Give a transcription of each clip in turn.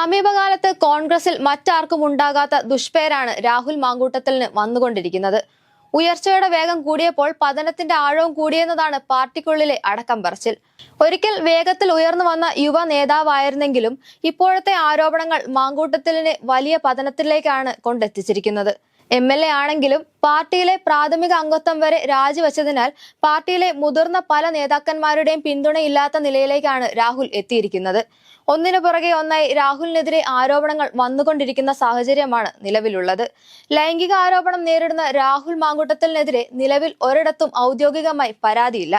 സമീപകാലത്ത് കോൺഗ്രസിൽ മറ്റാർക്കും ഉണ്ടാകാത്ത ദുഷ്പേരാണ് രാഹുൽ മാങ്കൂട്ടത്തിലിന് വന്നുകൊണ്ടിരിക്കുന്നത്. ഉയർച്ചയുടെ വേഗം കൂടിയപ്പോൾ പതനത്തിന്റെ ആഴവും കൂടിയെന്നതാണ് പാർട്ടിക്കുള്ളിലെ അടക്കം പറച്ചിൽ. ഒരിക്കൽ വേഗത്തിൽ ഉയർന്നു വന്ന യുവ നേതാവായിരുന്നെങ്കിലും ഇപ്പോഴത്തെ ആരോപണങ്ങൾ മാങ്കൂട്ടത്തിലിനെ വലിയ പതനത്തിലേക്കാണ് കൊണ്ടെത്തിച്ചിരിക്കുന്നത്. എം എൽ എ ആണെങ്കിലും പാർട്ടിയിലെ പ്രാഥമിക അംഗത്വം വരെ രാജിവെച്ചതിനാൽ പാർട്ടിയിലെ മുതിർന്ന പല നേതാക്കന്മാരുടെയും പിന്തുണയില്ലാത്ത നിലയിലേക്കാണ് രാഹുൽ എത്തിയിരിക്കുന്നത്. ഒന്നിനു പുറകെ ഒന്നായി രാഹുലിനെതിരെ ആരോപണങ്ങൾ വന്നുകൊണ്ടിരിക്കുന്ന സാഹചര്യമാണ് നിലവിലുള്ളത്. ലൈംഗിക ആരോപണം നേരിടുന്ന രാഹുൽ മാങ്കൂട്ടത്തിനെതിരെ നിലവിൽ ഒരിടത്തും ഔദ്യോഗികമായി പരാതിയില്ല.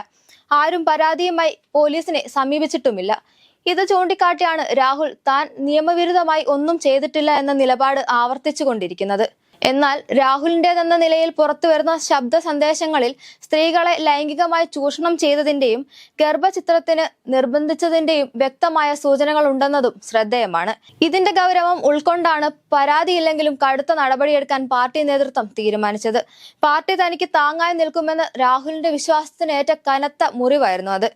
ആരും പരാതിയുമായി പോലീസിനെ സമീപിച്ചിട്ടുമില്ല. ഇത് ചൂണ്ടിക്കാട്ടിയാണ് രാഹുൽ താൻ നിയമവിരുദ്ധമായി ഒന്നും ചെയ്തിട്ടില്ല എന്ന നിലപാട് ആവർത്തിച്ചുകൊണ്ടിരിക്കുന്നത്. എന്നാൽ രാഹുലിന്റേതെന്ന നിലയിൽ പുറത്തു വരുന്ന ശബ്ദ സന്ദേശങ്ങളിൽ സ്ത്രീകളെ ലൈംഗികമായി ചൂഷണം ചെയ്തതിന്റെയും ഗർഭചിത്രത്തിന് നിർബന്ധിച്ചതിന്റെയും വ്യക്തമായ സൂചനകൾ ഉണ്ടെന്നതും ശ്രദ്ധേയമാണ്. ഇതിന്റെ ഗൗരവം ഉൾക്കൊണ്ടാണ് പരാതിയില്ലെങ്കിലും കടുത്ത നടപടിയെടുക്കാൻ പാർട്ടി നേതൃത്വം തീരുമാനിച്ചത്. പാർട്ടി തനിക്ക് താങ്ങായി നിൽക്കുമെന്ന് രാഹുലിന്റെ വിശ്വാസത്തിനേറ്റ കനത്ത മുറിവായിരുന്നു അത്.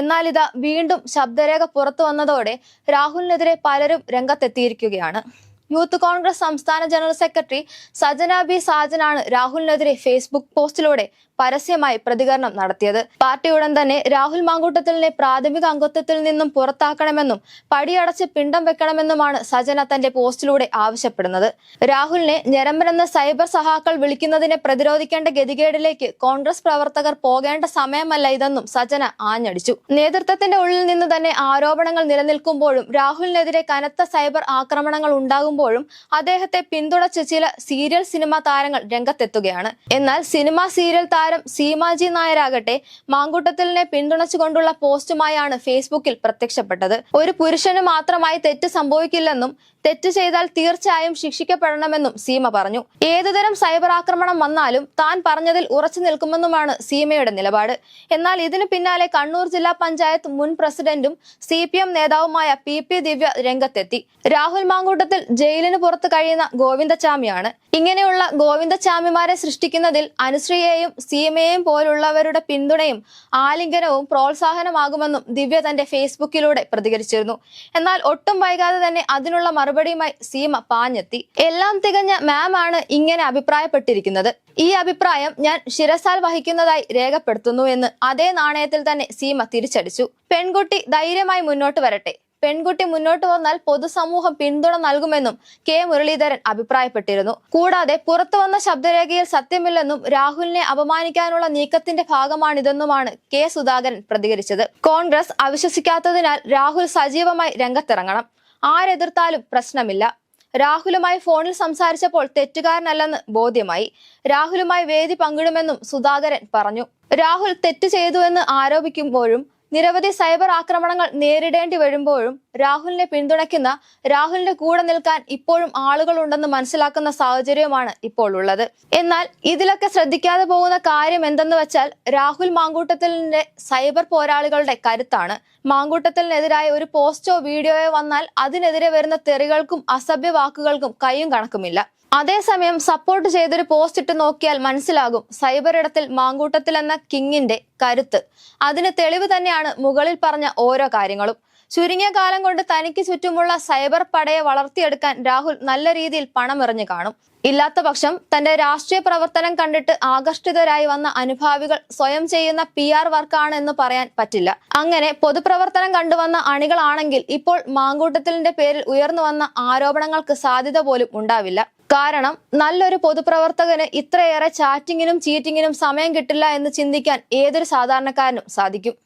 എന്നാൽ ഇതാ വീണ്ടും ശബ്ദരേഖ പുറത്തു വന്നതോടെ രാഹുലിനെതിരെ പലരും രംഗത്തെത്തിയിരിക്കുകയാണ്. യൂത്ത് കോൺഗ്രസ് സംസ്ഥാന ജനറൽ സെക്രട്ടറി സജന ബി സാജനാണ് രാഹുലിനെതിരെ ഫേസ്ബുക്ക് പോസ്റ്റിലൂടെ പരസ്യമായി പ്രതികരണം നടത്തിയത്. പാർട്ടി ഉടൻ തന്നെ രാഹുൽ മാങ്കൂട്ടത്തിലിനെ പ്രാഥമിക അംഗത്വത്തിൽ നിന്നും പുറത്താക്കണമെന്നും പടിയടച്ച് പിണ്ടം വെക്കണമെന്നുമാണ് സജന തന്റെ പോസ്റ്റിലൂടെ ആവശ്യപ്പെടുന്നത്. രാഹുലിനെ ഞരമ്പനെന്ന സൈബർ സഹാക്കൾ വിളിക്കുന്നതിനെ പ്രതിരോധിക്കേണ്ട ഗതികേടിലേക്ക് കോൺഗ്രസ് പ്രവർത്തകർ പോകേണ്ട സമയമല്ല ഇതെന്നും സജന ആഞ്ഞടിച്ചു. നേതൃത്വത്തിന്റെ ഉള്ളിൽ നിന്ന് തന്നെ ആരോപണങ്ങൾ നിലനിൽക്കുമ്പോഴും രാഹുലിനെതിരെ കനത്ത സൈബർ ആക്രമണങ്ങൾ ഉണ്ടാകുമ്പോഴും അദ്ദേഹത്തെ പിന്തുണച്ച് ചില സീരിയൽ സിനിമാ താരങ്ങൾ രംഗത്തെത്തുകയാണ്. എന്നാൽ സിനിമാ സീരിയൽ താരം സീമാജി നായരാകട്ടെ മാങ്കൂട്ടത്തിലിനെ പിന്തുണച്ചുകൊണ്ടുള്ള പോസ്റ്റുമായാണ് ഫേസ്ബുക്കിൽ പ്രത്യക്ഷപ്പെട്ടത്. ഒരു പുരുഷന് മാത്രമായി തെറ്റ് സംഭവിക്കില്ലെന്നും തെറ്റ് ചെയ്താൽ തീർച്ചയായും ശിക്ഷിക്കപ്പെടണമെന്നും സീമ പറഞ്ഞു. ഏതുതരം സൈബർ ആക്രമണം വന്നാലും താൻ പറഞ്ഞതിൽ ഉറച്ചു നിൽക്കുമെന്നുമാണ് സീമയുടെ നിലപാട്. എന്നാൽ ഇതിനു പിന്നാലെ കണ്ണൂർ ജില്ലാ പഞ്ചായത്ത് മുൻ പ്രസിഡന്റും സി നേതാവുമായ പി ദിവ്യ രംഗത്തെത്തി. രാഹുൽ മാങ്കൂട്ടത്തിൽ ജയിലിന് പുറത്ത് കഴിയുന്ന ഗോവിന്ദച്ചാമിയാണ്. ഇങ്ങനെയുള്ള ഗോവിന്ദച്ചാമിമാരെ സൃഷ്ടിക്കുന്നതിൽ അനുശ്രീയെയും സീമയെയും പോലുള്ളവരുടെ പിന്തുണയും ആലിംഗനവും പ്രോത്സാഹനമാകുമെന്നും ദിവ്യ തന്റെ ഫേസ്ബുക്കിലൂടെ പ്രതികരിച്ചിരുന്നു. എന്നാൽ ഒട്ടും വൈകാതെ തന്നെ അതിനുള്ള മറുപടിയുമായി സീമ പാഞ്ഞെത്തി. എല്ലാം തികഞ്ഞ മാം ആണ് ഇങ്ങനെ അഭിപ്രായപ്പെട്ടിരിക്കുന്നത്. ഈ അഭിപ്രായം ഞാൻ ശിരസാൽ വഹിക്കുന്നതായി രേഖപ്പെടുത്തുന്നു എന്ന് അതേ നാണയത്തിൽ തന്നെ സീമ തിരിച്ചടിച്ചു. പെൺകുട്ടി ധൈര്യമായി മുന്നോട്ട് വരട്ടെ. പെൺകുട്ടി മുന്നോട്ട് വന്നാൽ പൊതുസമൂഹം പിന്തുണ നൽകുമെന്നും കെ മുരളീധരൻ അഭിപ്രായപ്പെട്ടിരുന്നു. കൂടാതെ പുറത്തു വന്ന ശബ്ദരേഖയിൽ സത്യമില്ലെന്നും രാഹുലിനെ അപമാനിക്കാനുള്ള നീക്കത്തിന്റെ ഭാഗമാണിതെന്നുമാണ് കെ സുധാകരൻ പ്രതികരിച്ചത്. കോൺഗ്രസ് അവിശ്വസിക്കാത്തതിനാൽ രാഹുൽ സജീവമായി രംഗത്തിറങ്ങണം. ആരെതിർത്താലും പ്രശ്നമില്ല. രാഹുലുമായി ഫോണിൽ സംസാരിച്ചപ്പോൾ തെറ്റുകാരനല്ലെന്ന് ബോധ്യമായി. രാഹുലുമായി വേദി പങ്കിടുമെന്നും സുധാകരൻ പറഞ്ഞു. രാഹുൽ തെറ്റ് ചെയ്തുവെന്ന് ആരോപിക്കുമ്പോഴും നിരവധി സൈബർ ആക്രമണങ്ങൾ നേരിടേണ്ടി വരുമ്പോഴും രാഹുലിനെ പിന്തുണയ്ക്കുന്ന രാഹുലിന്റെ കൂടെ നിൽക്കാൻ ഇപ്പോഴും ആളുകളുണ്ടെന്ന് മനസ്സിലാക്കുന്ന സാഹചര്യമാണ് ഇപ്പോൾ ഉള്ളത്. എന്നാൽ ഇതിലൊക്കെ ശ്രദ്ധിക്കാതെ പോകുന്ന കാര്യം എന്തെന്ന് വെച്ചാൽ രാഹുൽ മാങ്കൂട്ടത്തിലെ സൈബർ പോരാളികളുടെ കരുത്താണ്. മാങ്കൂട്ടത്തിനെതിരായ ഒരു പോസ്റ്റോ വീഡിയോയോ വന്നാൽ അതിനെതിരെ വരുന്ന തെറികൾക്കും അസഭ്യ വാക്കുകൾക്കും കൈയും കണക്കുമില്ല. അതേസമയം സപ്പോർട്ട് ചെയ്തൊരു പോസ്റ്റ് ഇട്ട് നോക്കിയാൽ മനസ്സിലാകും സൈബർ ഇടത്തിൽ മാങ്കൂട്ടത്തിൽ എന്ന കിങ്ങിന്റെ കരുത്ത്. അതിന് തെളിവ് തന്നെയാണ് മുകളിൽ പറഞ്ഞ ഓരോ കാര്യങ്ങളും. ചുരുങ്ങിയ കാലം കൊണ്ട് തനിക്ക് ചുറ്റുമുള്ള സൈബർ പടയെ വളർത്തിയെടുക്കാൻ രാഹുൽ നല്ല രീതിയിൽ പണമെറിഞ്ഞു കാണും. ഇല്ലാത്ത പക്ഷം തന്റെ രാഷ്ട്രീയ പ്രവർത്തനം കണ്ടിട്ട് ആകർഷിതരായി വന്ന അനുഭാവികൾ സ്വയം ചെയ്യുന്ന പി ആർ വർക്കാണ് എന്ന് പറയാൻ പറ്റില്ല. അങ്ങനെ പൊതുപ്രവർത്തനം കണ്ടുവന്ന അണികളാണെങ്കിൽ ഇപ്പോൾ മാങ്കൂട്ടത്തിലിന്റെ പേരിൽ ഉയർന്നു വന്ന ആരോപണങ്ങൾക്ക് സാധ്യത പോലും ഉണ്ടാവില്ല. കാരണം നല്ലൊരു പൊതുപ്രവർത്തകന് ഇത്രയേറെ ചാറ്റിങ്ങിനും ചീറ്റിങ്ങിനും സമയം കിട്ടില്ല എന്ന് ചിന്തിക്കാൻ ഏതൊരു സാധാരണക്കാരനും സാധിക്കും.